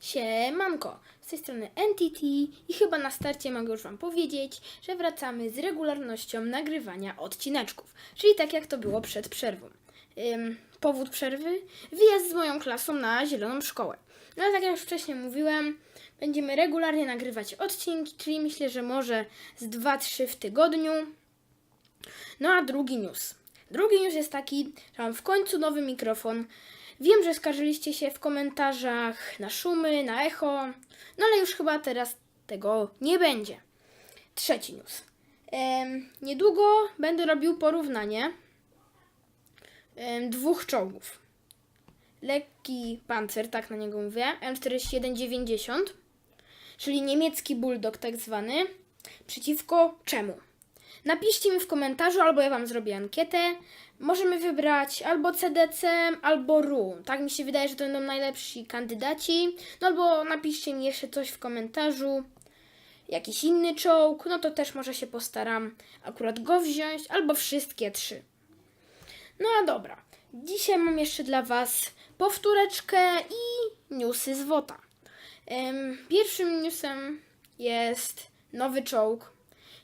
Siemanko, z tej strony NTT i chyba na starcie mogę już Wam powiedzieć, że wracamy z regularnością nagrywania odcineczków, czyli tak jak to było przed przerwą. Ym, powód przerwy? Wyjazd z moją klasą na Zieloną Szkołę. No ale tak jak już wcześniej mówiłem, będziemy regularnie nagrywać odcinki, czyli myślę, że może z 2-3 w tygodniu. No a drugi news. Drugi news jest taki, że mam w końcu nowy mikrofon. Wiem, że skarżyliście się w komentarzach na szumy, na echo, no ale już chyba teraz tego nie będzie. Trzeci news. Em, niedługo będę robił porównanie em, dwóch czołgów. Lekki pancer, tak na niego mówię, M4190, czyli niemiecki bulldog tak zwany, przeciwko czemu? Napiszcie mi w komentarzu, albo ja Wam zrobię ankietę. Możemy wybrać albo CDC, albo RU. Tak mi się wydaje, że to będą najlepsi kandydaci. No albo napiszcie mi jeszcze coś w komentarzu. Jakiś inny czołg, no to też może się postaram akurat go wziąć, albo wszystkie trzy. No a dobra. Dzisiaj mam jeszcze dla Was powtóreczkę i newsy z WOTA. Pierwszym newsem jest nowy czołg.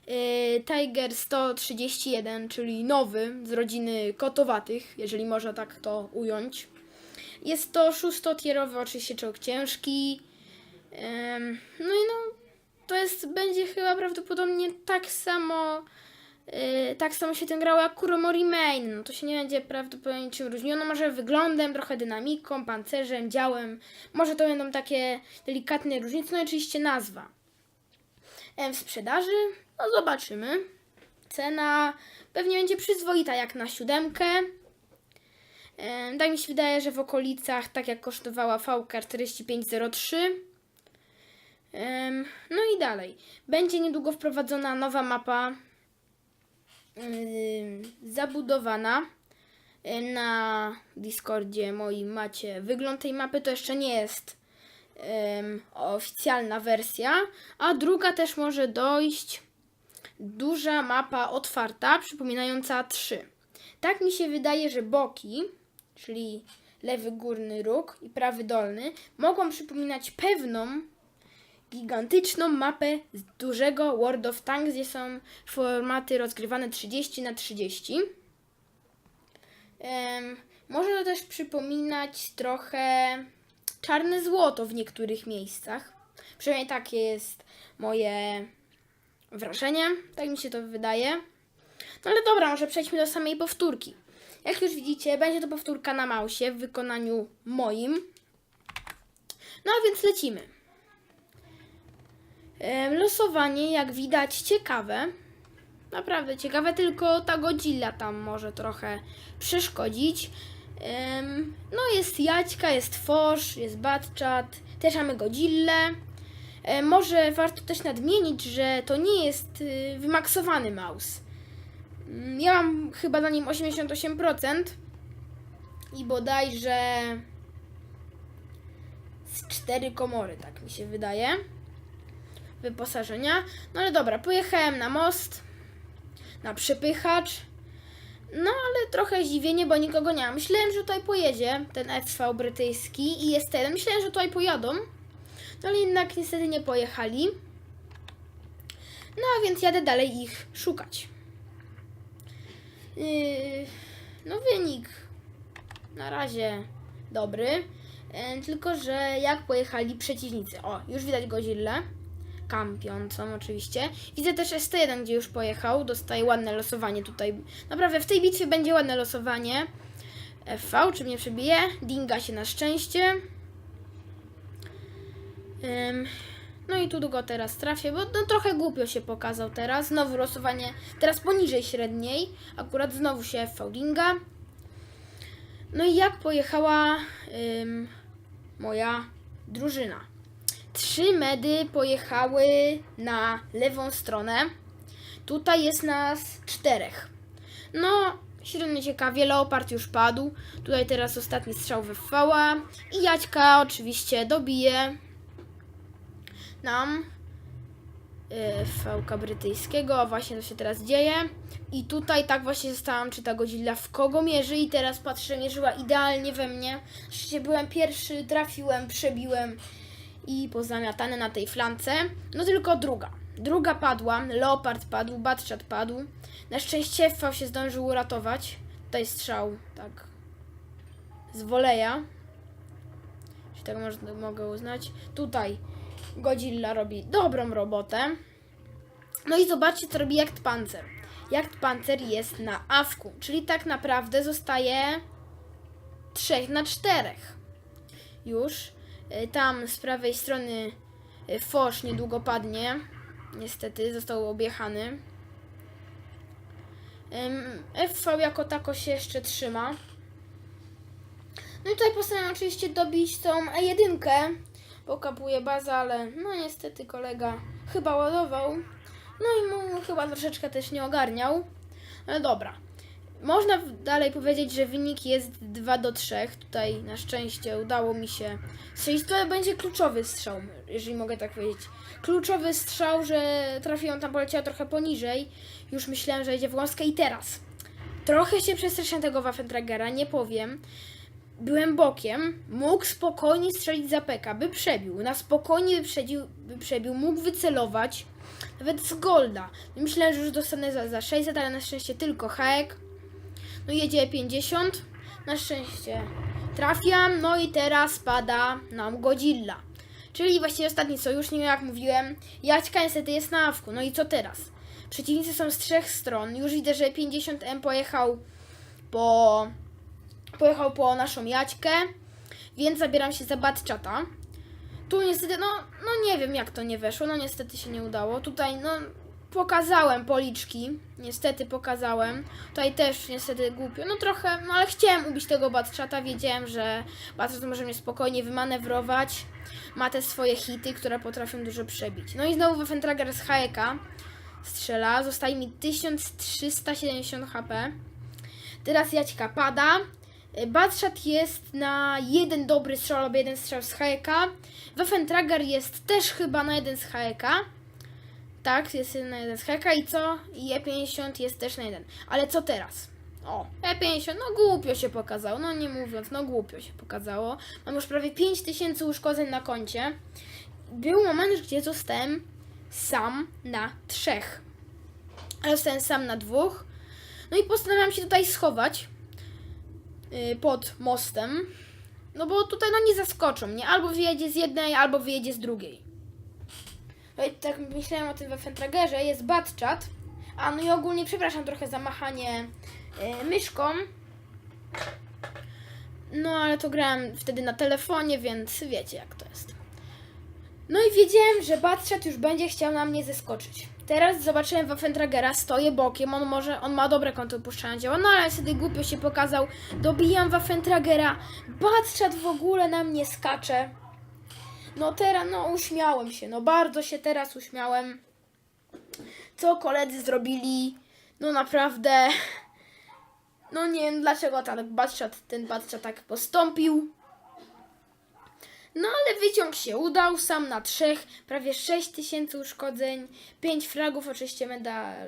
Yy, Tiger 131, czyli nowy z rodziny kotowatych, jeżeli można tak to ująć. Jest to szóstotierowy, oczywiście czołg ciężki. No i no, to jest, będzie chyba prawdopodobnie tak samo, yy, tak samo się ten grało jak Kuromori Main. No to się nie będzie prawdopodobnie czym różniło. No może wyglądem, trochę dynamiką, pancerzem, działem. Może to będą takie delikatne różnice, no i oczywiście nazwa. W sprzedaży? No zobaczymy. Cena pewnie będzie przyzwoita jak na siódemkę. Em, Tak mi się wydaje, że w okolicach, tak jak kosztowała VK 4503. Em, No i dalej. Będzie niedługo wprowadzona nowa mapa zabudowana. Na Discordzie moim macie wygląd tej mapy. To jeszcze nie jest oficjalna wersja, a druga też może dojść duża mapa otwarta, przypominająca trzy. Tak mi się wydaje, że boki, czyli lewy górny róg i prawy dolny, mogą przypominać pewną gigantyczną mapę z dużego World of Tanks, gdzie są formaty rozgrywane 30 na 30. Em, może to też przypominać trochę czarne złoto w niektórych miejscach. Przynajmniej takie jest moje wrażenie. Tak mi się to wydaje. No ale dobra, może przejdźmy do samej powtórki. Jak już widzicie, będzie to powtórka na mausie w wykonaniu moim. No a więc lecimy. Losowanie, jak widać, ciekawe. Naprawdę ciekawe, tylko ta Godzilla tam może trochę przeszkodzić. No jest Jaćka, jest Fosz, jest Batchat, też mamy Godzillę. Może warto też nadmienić, że to nie jest y, wymaksowany mouse. Mm, Ja mam chyba na nim 88% i bodajże z 4 komory, tak mi się wydaje, wyposażenia. No ale dobra, pojechałem na most, na przepychacz. No ale trochę zdziwienie, bo nikogo nie ma. Myślałem, że tutaj pojedzie ten SV brytyjski i jest ten. Myślałem, że tutaj pojadą. No ale jednak niestety nie pojechali. No a więc jadę dalej ich szukać. Yy, no wynik na razie dobry. Yy, tylko, że jak pojechali przeciwnicy. O, już widać Godzillę. Kampiącą oczywiście. Widzę też ST1, gdzie już pojechał. Dostaje ładne losowanie tutaj. Naprawdę w tej bitwie będzie ładne losowanie. FV, czy mnie przebije? Dinga się na szczęście. No i tu go teraz trafię, bo no, trochę głupio się pokazał teraz. Znowu losowanie teraz poniżej średniej. Akurat znowu się FV Dinga. No i jak pojechała moja drużyna? Trzy medy pojechały na lewą stronę. Tutaj jest nas czterech. No, średnio ciekawie, Leopard już padł. Tutaj teraz ostatni strzał FV i Jaćka oczywiście dobije nam yy, VK brytyjskiego, a właśnie to się teraz dzieje. I tutaj tak właśnie zostałam, czy ta Godzilla w kogo mierzy i teraz patrzę, mierzyła idealnie we mnie. Oczywiście byłem pierwszy, trafiłem, przebiłem i pozamiatane na tej flance. No tylko druga. Druga padła, Leopard padł, Batshot padł. Na szczęście V się zdążył uratować. Tutaj strzał, tak, z woleja. Jeśli tak można, mogę uznać. Tutaj Godzilla robi dobrą robotę. No i zobaczcie, co robi Jagd Panzer. Jagd Panzer jest na awku, czyli tak naprawdę zostaje 3 na 4. Już. Y, Tam z prawej strony y, Fosz niedługo padnie. Niestety, został objechany. FV jako tako się jeszcze trzyma. No i tutaj postanowiłem oczywiście dobić tą E1, bo kapuje baza, ale no niestety kolega chyba ładował. No i mu chyba troszeczkę też nie ogarniał. Ale dobra. Można dalej powiedzieć, że wynik jest 2 do 3. Tutaj na szczęście udało mi się strzelić. To będzie kluczowy strzał, jeżeli mogę tak powiedzieć. Kluczowy strzał, że trafiłem tam, poleciała trochę poniżej. Już myślałem, że idzie w gąskę i teraz. Trochę się przestraszyłem tego Waffentragera, nie powiem. Byłem bokiem, mógł spokojnie strzelić za peka, by przebił. Na spokojnie by przebił, mógł wycelować. Nawet z Golda. Myślałem, że już dostanę za, za 600, ale na szczęście tylko haek. No jedzie 50. Na szczęście trafiam. No i teraz pada nam Godzilla. Czyli właściwie ostatni sojusznik, jak mówiłem. Jaćka niestety jest na awku. No i co teraz? Przeciwnicy są z trzech stron. Już widzę, że 50M pojechał po... Pojechał po naszą Jaćkę. Więc zabieram się za Batchata. Tu niestety, no, no nie wiem jak to nie weszło, no niestety się nie udało. Tutaj, no, pokazałem policzki, niestety pokazałem. Tutaj też niestety głupio, no trochę, no ale chciałem ubić tego Batchata, wiedziałem, że Batchat może mnie spokojnie wymanewrować. Ma te swoje hity, które potrafią dużo przebić. No i znowu Waffentrager z Hayeka strzela, zostaje mi 1370 HP. Teraz Jaćka pada. Batshot jest na jeden dobry strzał albo jeden strzał z Hayeka. Waffentrager jest też chyba na jeden z Hayeka. Tak, jest na jeden z Hayeka i co? I E50 jest też na jeden. Ale co teraz? O, E50, no głupio się pokazało, no nie mówiąc, no głupio się pokazało. Mam już prawie 5000 uszkodzeń na koncie. Był moment, gdzie zostałem sam na trzech. Ale zostałem sam na dwóch. No i postanawiam się tutaj schować y, pod mostem. No bo tutaj no nie zaskoczą mnie. Albo wyjedzie z jednej, albo wyjedzie z drugiej. No i tak myślałem o tym we Fentragerze. Jest Batchat. A no i ogólnie przepraszam trochę za machanie y, myszką. No ale to grałem wtedy na telefonie, więc wiecie jak to jest. No i wiedziałem, że Batchat już będzie chciał na mnie zeskoczyć. Teraz zobaczyłem Waffentragera, stoję bokiem, on może, on ma dobre kąty opuszczania dzieła, no ale wtedy głupio się pokazał, dobijam Waffentragera, Batchat w ogóle na mnie skacze. No teraz, no uśmiałem się, no bardzo się teraz uśmiałem. Co koledzy zrobili, no naprawdę, no nie wiem dlaczego tak Batchat, ten Batchat tak postąpił. No ale wyciąg się udał, sam na trzech, prawie 6000 uszkodzeń, 5 fragów, oczywiście medal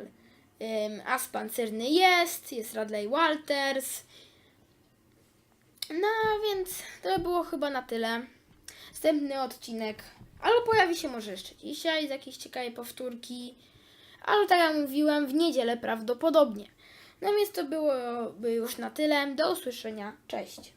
um, as pancerny jest, jest Radley Walters. No więc to było chyba na tyle. Następny odcinek, albo pojawi się może jeszcze dzisiaj z jakiejś ciekawej powtórki, ale tak jak mówiłem, w niedzielę prawdopodobnie. No więc to byłoby już na tyle. Do usłyszenia. Cześć.